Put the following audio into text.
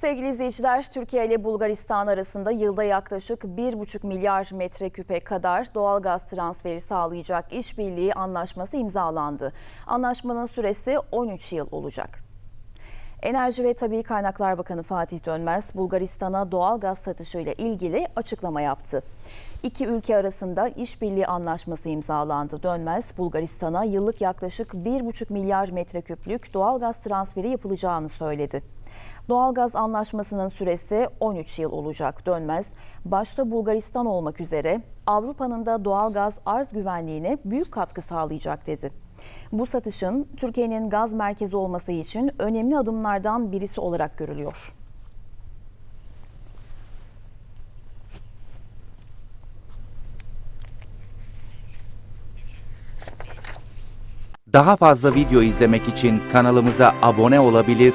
Sevgili izleyiciler, Türkiye ile Bulgaristan arasında yılda yaklaşık 1,5 milyar metreküpe kadar doğal gaz transferi sağlayacak işbirliği anlaşması imzalandı. Anlaşmanın süresi 13 yıl olacak. Enerji ve Tabii Kaynaklar Bakanı Fatih Dönmez, Bulgaristan'a doğal gaz satışı ile ilgili açıklama yaptı. İki ülke arasında işbirliği anlaşması imzalandı. Dönmez, Bulgaristan'a yıllık yaklaşık 1,5 milyar metreküplük doğal gaz transferi yapılacağını söyledi. Doğalgaz anlaşmasının süresi 13 yıl olacak. Dönmez, başta Bulgaristan olmak üzere Avrupa'nın da doğalgaz arz güvenliğine büyük katkı sağlayacak dedi. Bu satışın Türkiye'nin gaz merkezi olması için önemli adımlardan birisi olarak görülüyor. Daha fazla video izlemek için kanalımıza abone olabilir,